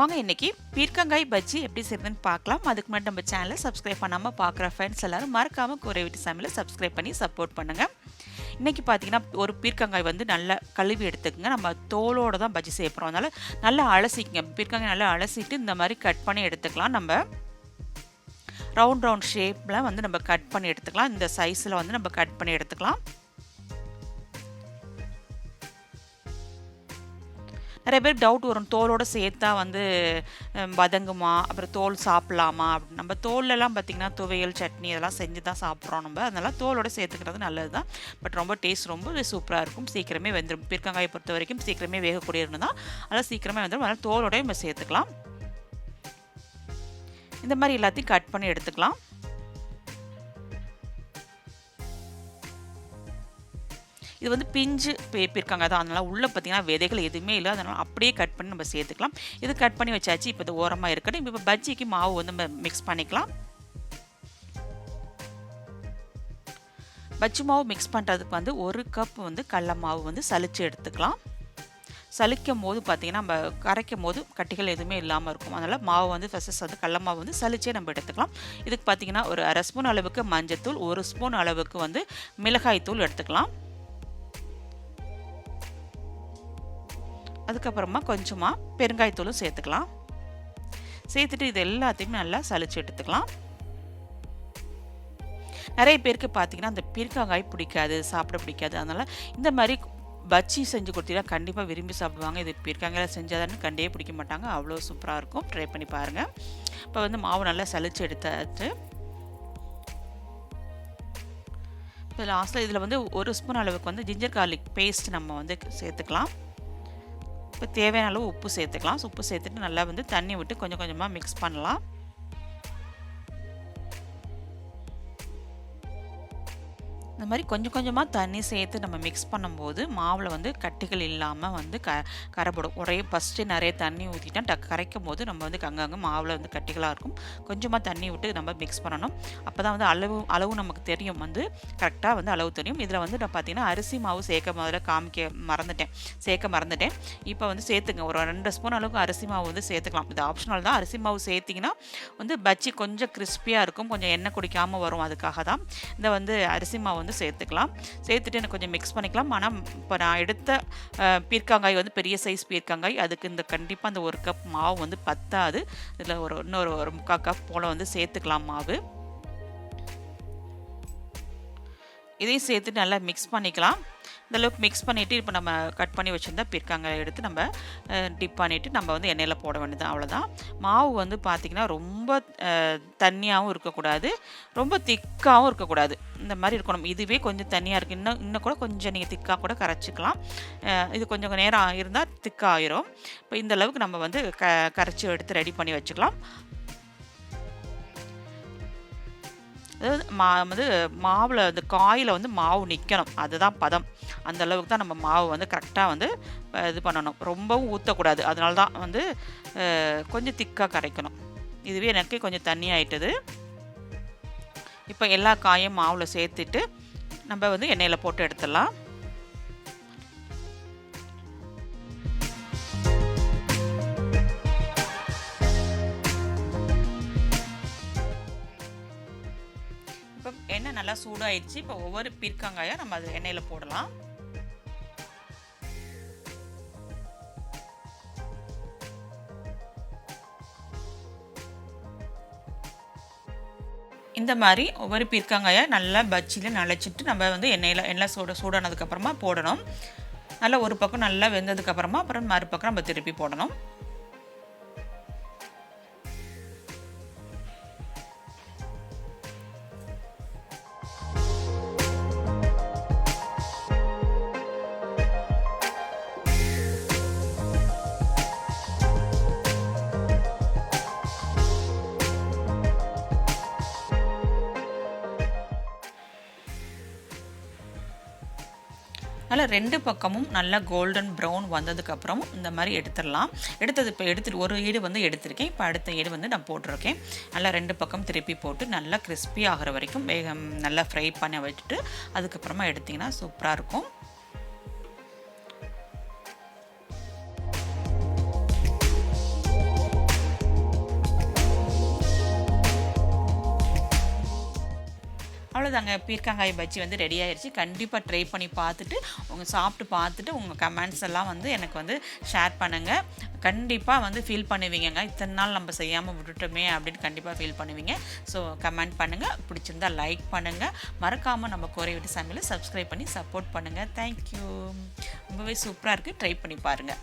வாங்க இன்னைக்கு பீர்க்கங்காய் பஜ்ஜி எப்படி செய்யுதுன்னு பார்க்கலாம். அதுக்கு முன்னாடி நம்ம சேனலை சப்ஸ்கிரைப் பண்ணாமல் பார்க்குற ஃப்ரெண்ட்ஸ் எல்லாரும் மறக்காமல் குறை வீட்டு சமையலை சப்ஸ்கிரைப் பண்ணி சப்போர்ட் பண்ணுங்கள் இன்றைக்கி பார்த்தீங்கன்னா ஒரு பீர்க்கங்காய் வந்து நல்லா கழுவி எடுத்துக்கோங்க. நம்ம தோலோடு தான் பஜ்ஜி செய்ய போகிறோம் அதனால் நல்லா அலசிக்கங்க. பீர்க்கங்காய் நல்லா அலசிட்டு இந்த மாதிரி கட் பண்ணி எடுத்துக்கலாம். நம்ம ரவுண்ட் ரவுண்ட் ஷேப்பில் வந்து நம்ம கட் பண்ணி எடுத்துக்கலாம். இந்த சைஸில் வந்து நம்ம கட் பண்ணி எடுத்துக்கலாம். நிறைய பேர் டவுட் வரும். தோலோடு சேர்த்தா வந்து வதங்குமா? அப்புறம் தோல் சாப்பிட்லாமா? அப்படின்னு. நம்ம தோல்லலாம் பார்த்திங்கன்னா துவையல் சட்னி இதெல்லாம் செஞ்சு தான் சாப்பிட்றோம் நம்ம. அதனால் தோலோடு சேர்த்துக்கிறது நல்லது தான் பட் ரொம்ப டேஸ்ட் ரொம்ப சூப்பராக இருக்கும். சீக்கிரமே வெந்துடும் பீர்க்கங்காயை பொறுத்த வரைக்கும் சீக்கிரமே வேகக்கூடியது தான். அதெல்லாம் சீக்கிரமே வந்துடும் அதனால் தோலோடய நம்ம சேர்த்துக்கலாம். இந்த மாதிரி எல்லாத்தையும் கட் பண்ணி எடுத்துக்கலாம். இது வந்து பிஞ்சு பேப்பிருக்காங்க அதான் அதனால் உள்ளே பார்த்தீங்கன்னா விதைகள் எதுவுமே இல்லை. அதனால் அப்படியே கட் பண்ணி நம்ம சேர்த்துக்கலாம். இது கட் பண்ணி வச்சாச்சு. இப்போ இது ஓரமாக இருக்கட்டும். இப்போ பஜ்ஜிக்கு மாவு வந்து நம்ம மிக்ஸ் பண்ணிக்கலாம். பஜ்ஜி மாவு மிக்ஸ் பண்ணுறதுக்கு வந்து ஒரு கப் வந்து கடல மாவு வந்து சலிச்சு எடுத்துக்கலாம். சலிக்கும் போது பார்த்திங்கன்னா நம்ம கரைக்கும் போது கட்டிகள் எதுவுமே இல்லாமல் இருக்கும். அதனால் மாவு வந்து ஃபஸ்ட்டு வந்து கடல மாவு வந்து சலிச்சே நம்ம எடுத்துக்கலாம். இதுக்கு பார்த்திங்கன்னா ஒரு அரை ஸ்பூன் அளவுக்கு மஞ்சத்தூள் ஒரு ஸ்பூன் அளவுக்கு வந்து மிளகாய் தூள் எடுத்துக்கலாம். அதுக்கப்புறமா கொஞ்சமாக பெருங்காயத்தூளும் சேர்த்துக்கலாம். சேர்த்துட்டு இது எல்லாத்தையுமே நல்லா சளிச்சு எடுத்துக்கலாம். நிறைய பேருக்கு பார்த்தீங்கன்னா அந்த பீர்க்காங்காய் பிடிக்காது சாப்பிட பிடிக்காது. அதனால் இந்த மாதிரி பஜ்ஜி செஞ்சு கொடுத்தீங்கன்னா கண்டிப்பாக விரும்பி சாப்பிடுவாங்க. இது பீர்க்காங்காயில் செஞ்சாதான்னு கண்டே பிடிக்க மாட்டாங்க. அவ்வளோ சூப்பராக இருக்கும். ட்ரை பண்ணி பாருங்கள் இப்போ வந்து மாவு நல்லா சளிச்சு எடுத்தாச்சு. இப்போ லாஸ்ட்டில் இதில் வந்து ஒரு ஸ்பூன் அளவுக்கு வந்து ஜிஞ்சர் கார்லிக் பேஸ்ட் நம்ம வந்து சேர்த்துக்கலாம். இப்போ தேவையான அளவு உப்பு சேர்த்துக்கலாம். உப்பு சேர்த்துட்டு நல்லா வந்து தண்ணி விட்டு கொஞ்சம் கொஞ்சமாக மிக்ஸ் பண்ணலாம். இந்த மாதிரி கொஞ்சம் கொஞ்சமாக தண்ணி சேர்த்து நம்ம மிக்ஸ் பண்ணும்போது மாவில் வந்து கட்டிகள் இல்லாமல் வந்து க கரைப்படும் ஒரே ஃபஸ்ட்டு நிறைய தண்ணி ஊற்றிட்டா டக் கரைக்கும் போது நம்ம வந்து அங்கங்கே மாவில் வந்து கட்டிகளாக இருக்கும். கொஞ்சமாக தண்ணி விட்டு நம்ம மிக்ஸ் பண்ணணும். அப்போ தான் வந்து அளவு அளவு நமக்கு தெரியும் வந்து. கரெக்டாக வந்து அளவு தெரியும். இதில் வந்து நான் பார்த்தீங்கன்னா அரிசி மாவு சேர்க்க முதல்ல காமிக்க மறந்துட்டேன். சேர்க்க மறந்துட்டேன். இப்போ வந்து சேர்த்துங்க. ஒரு ரெண்டு ஸ்பூன் அளவுக்கு அரிசி மாவு வந்து சேர்த்துக்கலாம். இது ஆப்ஷனல் தான். அரிசி மாவு சேர்த்திங்கன்னா வந்து பஜ்ஜி கொஞ்சம் கிறிஸ்பியாக இருக்கும். கொஞ்சம் எண்ணெய் குடிக்காமல் வரும். அதுக்காக தான் இந்த வந்து அரிசி மாவு வந்து வந்து சேர்த்துக்கலாம். சேர்த்துட்டு எனக்கு கொஞ்சம் மிக்ஸ் பண்ணிக்கலாம். ஆனால் இப்போ நான் எடுத்த பீர்க்காங்காய் வந்து பெரிய சைஸ் பீர்க்காங்காய். அதுக்கு இந்த கண்டிப்பாக அந்த ஒரு கப் மாவு வந்து பத்தாது. இதில் ஒரு இன்னொரு ஒரு முக்கால் கப் போல் வந்து சேர்த்துக்கலாம் மாவு. இதையும் சேர்த்துட்டு நல்லா மிக்ஸ் பண்ணிக்கலாம். இந்தளவுக்கு மிக்ஸ் பண்ணிவிட்டு இப்போ நம்ம கட் பண்ணி வச்சுருந்தா பிற்காங்க எடுத்து நம்ம டிப் பண்ணிவிட்டு நம்ம வந்து எண்ணெயில் போட வேண்டியது அவ்வளோதான் மாவு வந்து பார்த்திங்கன்னா ரொம்ப தண்ணியாகவும் இருக்கக்கூடாது ரொம்ப திக்காகவும் இருக்கக்கூடாது. இந்த மாதிரி இருக்கணும். இதுவே கொஞ்சம் தண்ணியாக இருக்குது இன்னும் இன்னும் கூட கொஞ்சம் நீங்கள் திக்காக கூட கரைச்சிக்கலாம். இது கொஞ்சம் நேரம் இருந்தால் திக்காகிரும் இப்போ இந்த அளவுக்கு நம்ம வந்து க கரைச்சி எடுத்து ரெடி பண்ணி வச்சுக்கலாம். அதாவது மா வந்து மாவில் வந்து காயில் வந்து மாவு நிற்கணும் அதுதான் பதம். அந்த அளவுக்கு தான் நம்ம மாவு வந்து கரெக்டாக வந்து இது பண்ணணும். ரொம்பவும் ஊற்றக்கூடாது அதனால தான் வந்து கொஞ்சம் திக்காக கரைக்கணும். இதுவே எனக்கு கொஞ்சம் தண்ணி ஆயிட்டது. இப்போ எல்லா காயும் மாவில் சேர்த்துட்டு நம்ம வந்து எண்ணெயில் போட்டு எடுத்துடலாம். இப்போ எண்ணெய் நல்லா சூடாயிடுச்சு. இப்போ ஒவ்வொரு பீர்க்காங்காயாக நம்ம அது எண்ணெயில் போடலாம். இந்த மாதிரி ஒவ்வொரு பீர்க்காங்காயை நல்லா பஜ்ஜியில் நனைச்சிட்டு நம்ம வந்து எண்ணெயில் எண்ணெய் சூட சூடானதுக்கப்புறமா போடணும். நல்லா ஒரு பக்கம் நல்லா வெந்ததுக்கப்புறமா அப்புறம் மறுபக்கம் நம்ம திருப்பி போடணும். நல்லா ரெண்டு பக்கமும் நல்லா கோல்டன் ப்ரௌன் வந்ததுக்கப்புறம் இந்த மாதிரி எடுத்துடலாம். எடுத்தது இப்போ எடுத்துட்டு ஒரு ஈடு வந்து எடுத்திருக்கேன். இப்போ அடுத்த ஈடு வந்து நான் போட்டிருக்கேன். நல்லா ரெண்டு பக்கம் திருப்பி போட்டு நல்லா கிறிஸ்பி ஆகிற வரைக்கும் வேகம் நல்லா ஃப்ரை பண்ண வச்சுட்டு அதுக்கப்புறமா எடுத்திங்கன்னா சூப்பராக இருக்கும். அவ்வளோதாங்க பீர்க்காங்காய் பஜ்ஜி வந்து ரெடி ஆயிடுச்சு கண்டிப்பாக ட்ரை பண்ணி பார்த்துட்டு உங்கள் சாப்பிட்டு பார்த்துட்டு உங்கள் கமெண்ட்ஸ் எல்லாம் வந்து எனக்கு வந்து ஷேர் பண்ணுங்கள் கண்டிப்பாக வந்து ஃபீல் பண்ணுவீங்கங்க. இத்தனை நாள் நம்ம செய்யாமல் விட்டுட்டோமே அப்படின்னு கண்டிப்பாக ஃபீல் பண்ணுவீங்க. ஸோ கமெண்ட் பண்ணுங்கள் பிடிச்சிருந்தா லைக் பண்ணுங்கள் மறக்காமல் நம்ம குறை விட்டு சமையலை சப்ஸ்கிரைப் பண்ணி சப்போர்ட் பண்ணுங்கள் தேங்க்யூ ரொம்பவே சூப்பராக இருக்குது ட்ரை பண்ணி பாருங்கள்